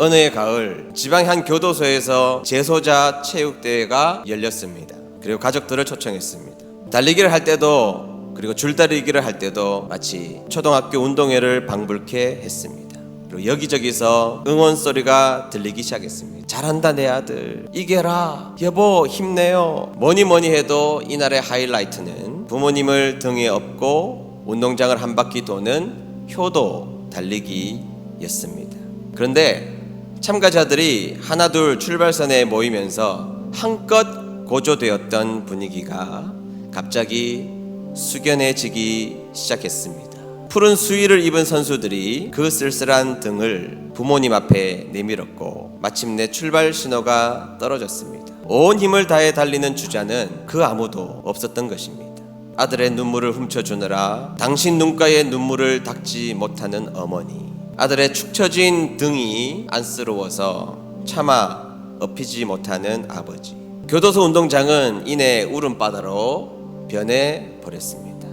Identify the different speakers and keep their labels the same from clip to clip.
Speaker 1: 어느 해 가을 지방 한 교도소에서 재소자 체육대회가 열렸습니다. 그리고 가족들을 초청했습니다. 달리기를 할 때도 그리고 줄다리기를 할 때도 마치 초등학교 운동회를 방불케 했습니다. 그리고 여기저기서 응원 소리가 들리기 시작했습니다. 잘한다 내 아들 이겨라 여보 힘내요 뭐니 뭐니 해도 이날의 하이라이트는 부모님을 등에 업고 운동장을 한 바퀴 도는 효도 달리기였습니다. 그런데 참가자들이 하나둘 출발선에 모이면서 한껏 고조되었던 분위기가 갑자기 숙연해지기 시작했습니다. 푸른 수의를 입은 선수들이 그 쓸쓸한 등을 부모님 앞에 내밀었고 마침내 출발 신호가 떨어졌습니다. 온 힘을 다해 달리는 주자는 그 아무도 없었던 것입니다. 아들의 눈물을 훔쳐주느라 당신 눈가에 눈물을 닦지 못하는 어머니 아들의 축 처진 등이 안쓰러워서 차마 업히지 못하는 아버지 교도소 운동장은 이내 울음바다로 변해 버렸습니다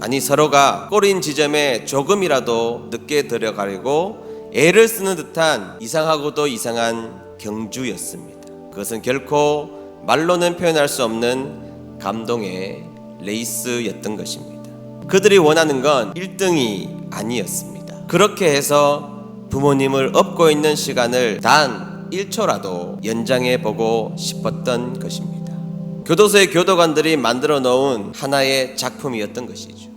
Speaker 1: 아니 서로가 꼬린 지점에 조금이라도 늦게 들어가려고 애를 쓰는 듯한 이상하고도 이상한 경주였습니다 그것은 결코 말로는 표현할 수 없는 감동의 레이스였던 것입니다. 그들이 원하는 건 1등이 아니었습니다. 그렇게 해서 부모님을 업고 있는 시간을 단 1초라도 연장해 보고 싶었던 것입니다. 교도소의 교도관들이 만들어 놓은 하나의 작품이었던 것이죠.